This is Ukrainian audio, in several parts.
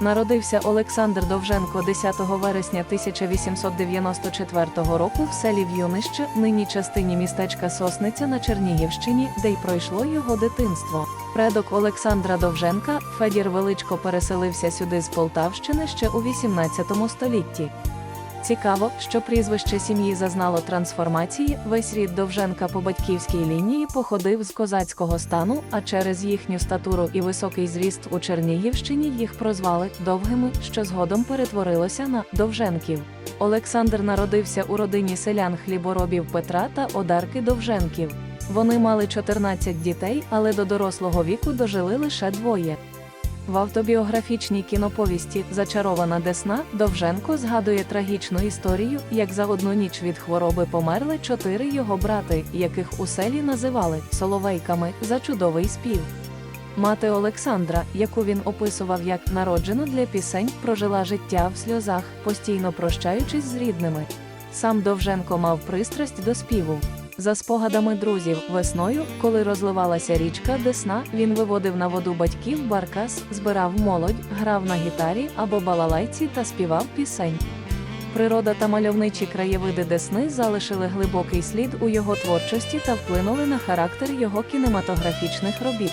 Народився Олександр Довженко 10 вересня 1894 року в селі В'юнище, нині частині містечка Сосниця на Чернігівщині, де й пройшло його дитинство. Предок Олександра Довженка, Федір Величко переселився сюди з Полтавщини ще у 18 столітті. Цікаво, що прізвище сім'ї зазнало трансформації. Весь рід Довженка по батьківській лінії походив з козацького стану, а через їхню статуру і високий зріст у Чернігівщині їх прозвали довгими, що згодом перетворилося на Довженків. Олександр народився у родині селян хліборобів Петра та Одарки Довженків. Вони мали 14 дітей, але до дорослого віку дожили лише двоє. В автобіографічній кіноповісті Зачарована Десна Довженко згадує трагічну історію, як за одну ніч від хвороби померли чотири його брати, яких у селі називали соловейками за чудовий спів. Мати Олександра, яку він описував як народжену для пісень, прожила життя в сльозах, постійно прощаючись з рідними. Сам Довженко мав пристрасть до співу. За спогадами друзів, весною, коли розливалася річка Десна, він виводив на воду батьків баркас, збирав молодь, грав на гітарі або балалайці та співав пісень. Природа та мальовничі краєвиди Десни залишили глибокий слід у його творчості та вплинули на характер його кінематографічних робіт.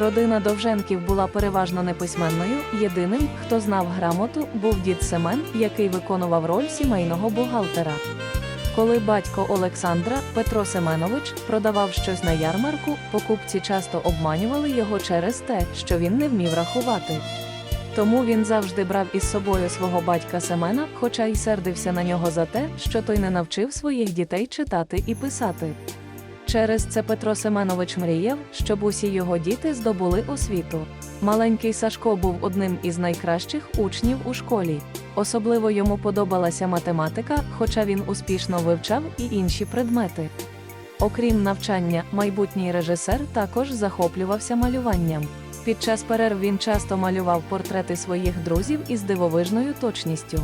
Родина Довженків була переважно неписьменною. Єдиним, хто знав грамоту, був дід Семен, який виконував роль сімейного бухгалтера. Коли батько Олександра, Петро Семенович, продавав щось на ярмарку, покупці часто обманювали його через те, що він не вмів рахувати. Тому він завжди брав із собою свого батька Семена, хоча й сердився на нього за те, що той не навчив своїх дітей читати і писати. Через це Петро Семенович мріяв, щоб усі його діти здобули освіту. Маленький Сашко був одним із найкращих учнів у школі. Особливо йому подобалася математика, хоча він успішно вивчав і інші предмети. Окрім навчання, майбутній режисер також захоплювався малюванням. Під час перерв він часто малював портрети своїх друзів із дивовижною точністю.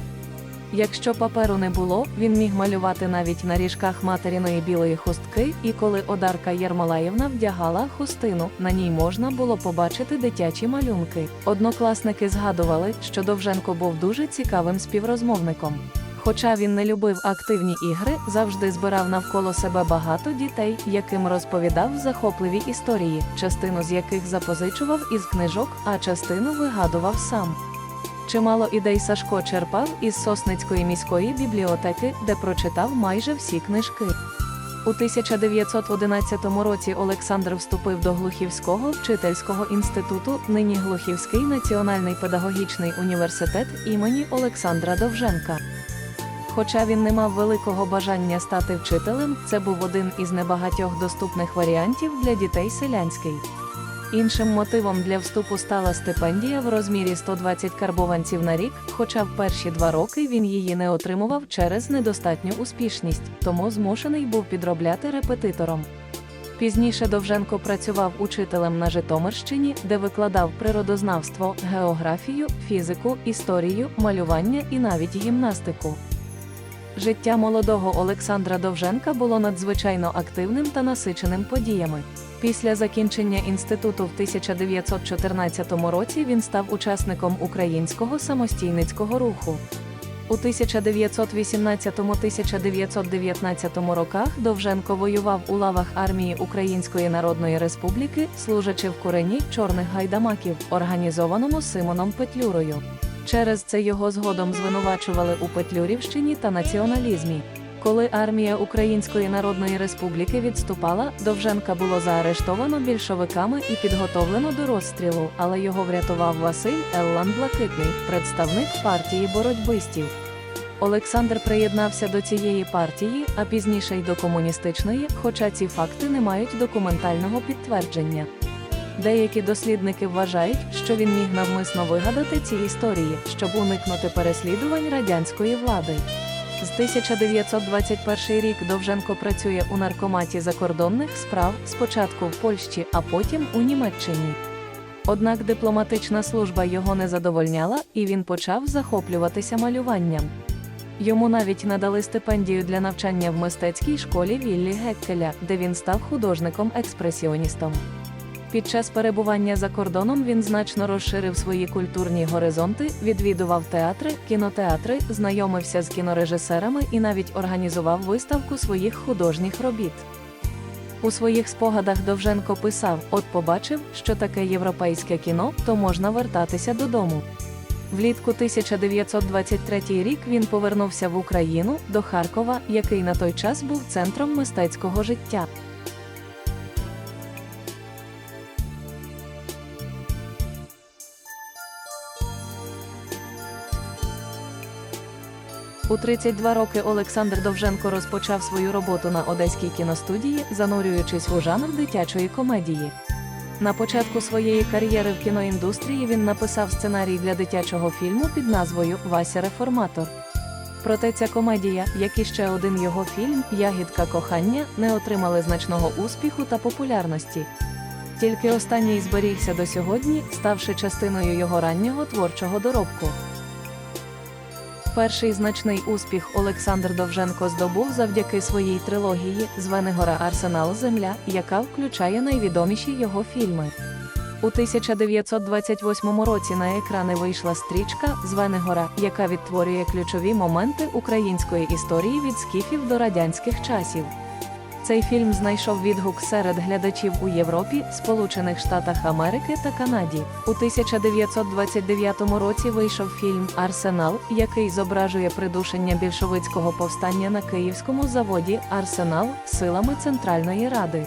Якщо паперу не було, він міг малювати навіть на ріжках матеріної білої хустки, і коли Одарка Єрмолаєвна вдягала хустину, на ній можна було побачити дитячі малюнки. Однокласники згадували, що Довженко був дуже цікавим співрозмовником. Хоча він не любив активні ігри, завжди збирав навколо себе багато дітей, яким розповідав захопливі історії, частину з яких запозичував із книжок, а частину вигадував сам. Чимало ідей Сашко черпав із Сосницької міської бібліотеки, де прочитав майже всі книжки. У 1911 році Олександр вступив до Глухівського вчительського інституту, нині Глухівський національний педагогічний університет імені Олександра Довженка. Хоча він не мав великого бажання стати вчителем, це був один із небагатьох доступних варіантів для дітей селянський. Іншим мотивом для вступу стала стипендія в розмірі 120 карбованців на рік, хоча в перші два роки він її не отримував через недостатню успішність, тому змушений був підробляти репетитором. Пізніше Довженко працював учителем на Житомирщині, де викладав природознавство, географію, фізику, історію, малювання і навіть гімнастику. Життя молодого Олександра Довженка було надзвичайно активним та насиченим подіями. Після закінчення інституту в 1914 році він став учасником українського самостійницького руху. У 1918-1919 роках Довженко воював у лавах армії Української Народної Республіки, служачи в курені чорних гайдамаків, організованому Симоном Петлюрою. Через це його згодом звинувачували у Петлюрівщині та націоналізмі. Коли армія Української Народної Республіки відступала, Довженка було заарештовано більшовиками і підготовлено до розстрілу, але його врятував Василь Еллан Блакитний, представник партії боротьбистів. Олександр приєднався до цієї партії, а пізніше й до комуністичної, хоча ці факти не мають документального підтвердження. Деякі дослідники вважають, що він міг навмисно вигадати ці історії, щоб уникнути переслідувань радянської влади. З 1921 рік Довженко працює у наркоматі закордонних справ спочатку в Польщі, а потім у Німеччині. Однак дипломатична служба його не задовольняла, і він почав захоплюватися малюванням. Йому навіть надали стипендію для навчання в мистецькій школі Віллі Геккеля, де він став художником-експресіоністом. Під час перебування за кордоном він значно розширив свої культурні горизонти, відвідував театри, кінотеатри, знайомився з кінорежисерами і навіть організував виставку своїх художніх робіт. У своїх спогадах Довженко писав: От побачив, що таке європейське кіно, то можна вертатися додому. Влітку 1923 рік він повернувся в Україну до Харкова, який на той час був центром мистецького життя. У 32 роки Олександр Довженко розпочав свою роботу на одеській кіностудії, занурюючись у жанр дитячої комедії. На початку своєї кар'єри в кіноіндустрії він написав сценарій для дитячого фільму під назвою Вася Реформатор. Проте ця комедія, як і ще один його фільм Ягідка кохання, не отримали значного успіху та популярності. Тільки останній зберігся до сьогодні, ставши частиною його раннього творчого доробку. Перший значний успіх Олександр Довженко здобув завдяки своїй трилогії Звенигора Арсенал Земля, яка включає найвідоміші його фільми. У 1928 році на екрани вийшла стрічка Звенигора, яка відтворює ключові моменти української історії від скіфів до радянських часів. Цей фільм знайшов відгук серед глядачів у Європі, Сполучених Штатах Америки та Канаді. У 1929 році вийшов фільм Арсенал, який зображує придушення більшовицького повстання на київському заводі Арсенал силами Центральної Ради.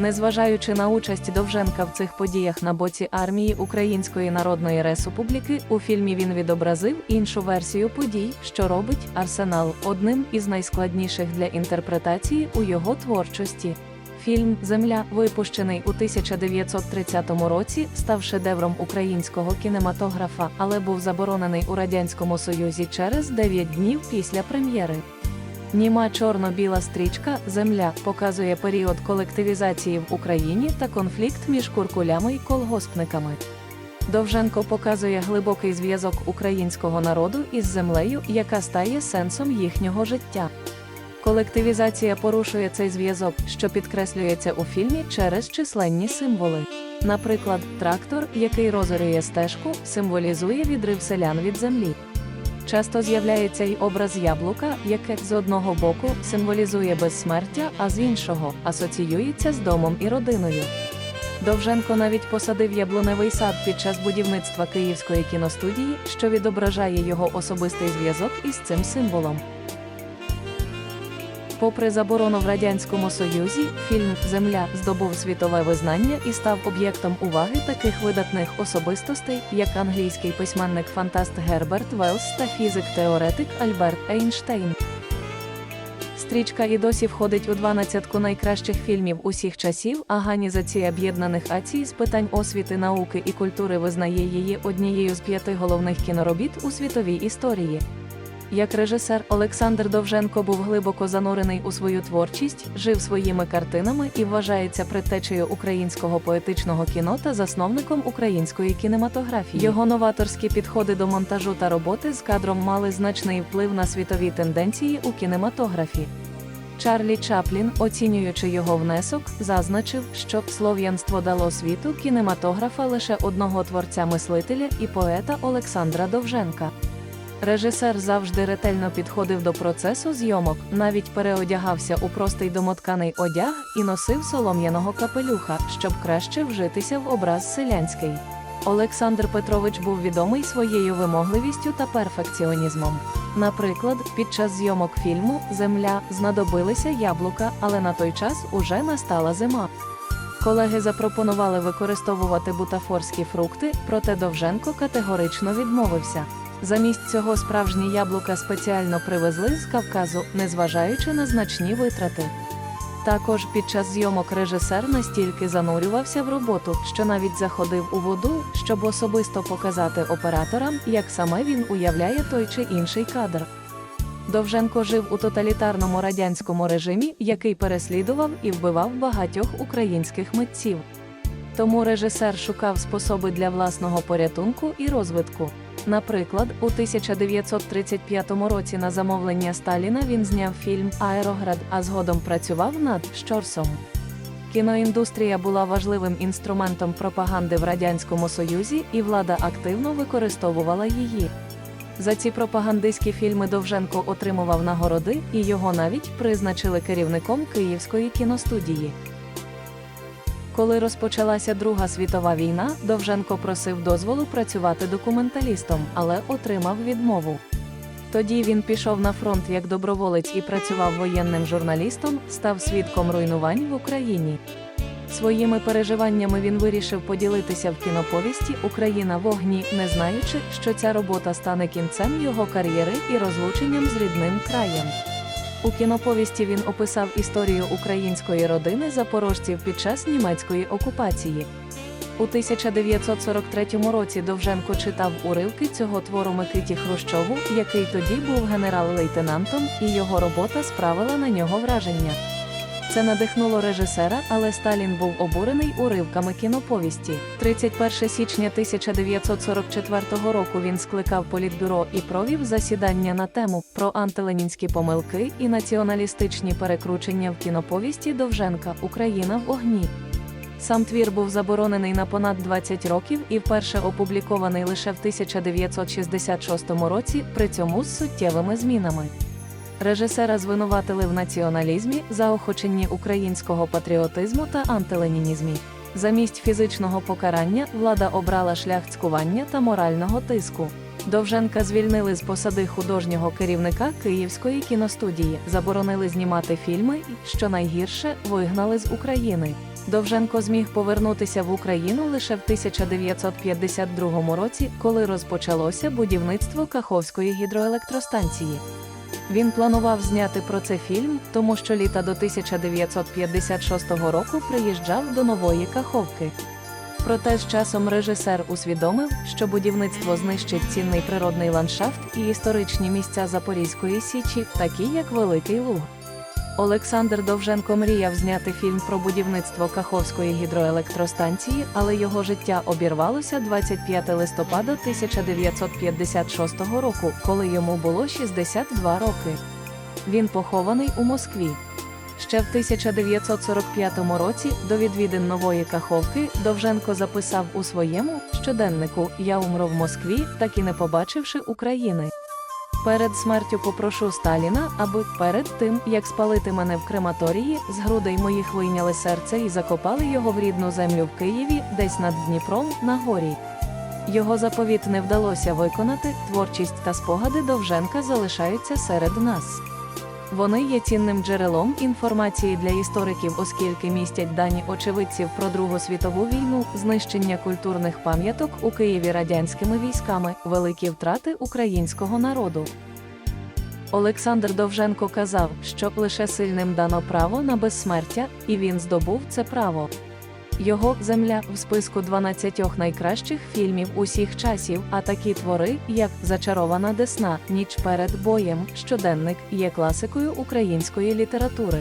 Незважаючи на участь Довженка в цих подіях на боці армії Української Народної Республіки, у фільмі він відобразив іншу версію подій, що робить Арсенал одним із найскладніших для інтерпретації у його творчості. Фільм Земля, випущений у 1930 році, став шедевром українського кінематографа, але був заборонений у радянському союзі через 9 днів після прем'єри. Німа чорно-біла стрічка Земля показує період колективізації в Україні та конфлікт між куркулями й колгоспниками. Довженко показує глибокий зв'язок українського народу із землею, яка стає сенсом їхнього життя. Колективізація порушує цей зв'язок, що підкреслюється у фільмі через численні символи. Наприклад, трактор, який розорює стежку, символізує відрив селян від землі. Часто з'являється й образ яблука, яке з одного боку символізує безсмертя, а з іншого асоціюється з домом і родиною. Довженко навіть посадив яблуневий сад під час будівництва Київської кіностудії, що відображає його особистий зв'язок із цим символом. Попри заборону в Радянському Союзі, фільм Земля здобув світове визнання і став об'єктом уваги таких видатних особистостей, як англійський письменник фантаст Герберт Велс та фізик-теоретик Альберт Ейнштейн. Стрічка і досі входить у 12 найкращих фільмів усіх часів, Організація Об'єднаних Націй з питань освіти, науки і культури визнає її однією з п'яти головних кіноробіт у світовій історії. Як режисер Олександр Довженко був глибоко занурений у свою творчість, жив своїми картинами і вважається предтечею українського поетичного кіно та засновником української кінематографії. Його новаторські підходи до монтажу та роботи з кадром мали значний вплив на світові тенденції у кінематографі. Чарлі Чаплін, оцінюючи його внесок, зазначив, що слов'янство дало світу кінематографа лише одного творця мислителя і поета Олександра Довженка. Режисер завжди ретельно підходив до процесу зйомок, навіть переодягався у простий домотканий одяг і носив солом'яного капелюха, щоб краще вжитися в образ селянський. Олександр Петрович був відомий своєю вимогливістю та перфекціонізмом. Наприклад, під час зйомок фільму Земля знадобилися яблука, але на той час уже настала зима. Колеги запропонували використовувати бутафорські фрукти, проте Довженко категорично відмовився. Замість цього справжні яблука спеціально привезли з Кавказу, незважаючи на значні витрати. Також під час зйомок режисер настільки занурювався в роботу, що навіть заходив у воду, щоб особисто показати операторам, як саме він уявляє той чи інший кадр. Довженко жив у тоталітарному радянському режимі, який переслідував і вбивав багатьох українських митців. Тому режисер шукав способи для власного порятунку і розвитку. Наприклад, у 1935 році на замовлення Сталіна він зняв фільм Аероград, а згодом працював над Щорсом. Кіноіндустрія була важливим інструментом пропаганди в Радянському Союзі, і влада активно використовувала її. За ці пропагандистські фільми Довженко отримував нагороди, і його навіть призначили керівником Київської кіностудії. Коли розпочалася Друга світова війна, Довженко просив дозволу працювати документалістом, але отримав відмову. Тоді він пішов на фронт як доброволець і працював воєнним журналістом, став свідком руйнувань в Україні. Своїми переживаннями він вирішив поділитися в кіноповісті Україна в огні, не знаючи, що ця робота стане кінцем його кар'єри і розлученням з рідним краєм. У кіноповісті він описав історію української родини запорожців під час німецької окупації. У 1943 році Довженко читав уривки цього твору Микиті Хрущову, який тоді був генерал-лейтенантом, і його робота справила на нього враження. Це надихнуло режисера, але Сталін був обурений уривками кіноповісті. 31 січня 1944 року він скликав політбюро і провів засідання на тему про антиленінські помилки і націоналістичні перекручення в кіноповісті Довженка Україна в огні. Сам твір був заборонений на понад 20 років і вперше опублікований лише в 1966 році, при цьому з суттєвими змінами. Режисера звинуватили в націоналізмі, заохоченні українського патріотизму та антиленінізмі. Замість фізичного покарання влада обрала шлях цькування та морального тиску. Довженка звільнили з посади художнього керівника Київської кіностудії, заборонили знімати фільми і, що найгірше, вигнали з України. Довженко зміг повернутися в Україну лише в 1952 році, коли розпочалося будівництво Каховської гідроелектростанції. Він планував зняти про це фільм, тому що літа до 1956 року приїжджав до нової Каховки. Проте з часом режисер усвідомив, що будівництво знищить цінний природний ландшафт і історичні місця Запорізької січі, такі як Великий Луг. Олександр Довженко мріяв зняти фільм про будівництво Каховської гідроелектростанції, але його життя обірвалося 25 листопада 1956 року, коли йому було 62 роки. Він похований у Москві. Ще в 1945 році до відвідин нової Каховки Довженко записав у своєму щоденнику Я умру в Москві, так і не побачивши України. Перед смертю попрошу Сталіна, аби перед тим, як спалити мене в крематорії, з грудей моїх вийняли серце і закопали його в рідну землю в Києві, десь над Дніпром на горі. Його заповіт не вдалося виконати, творчість та спогади Довженка залишаються серед нас. Вони є цінним джерелом інформації для істориків, оскільки містять дані очевидців про Другу світову війну, знищення культурних пам'яток у Києві радянськими військами, великі втрати українського народу. Олександр Довженко казав, що лише сильним дано право на безсмертя, і він здобув це право. Його земля в списку 12 найкращих фільмів усіх часів, а такі твори, як Зачарована Десна, Ніч перед боєм, щоденник, є класикою української літератури.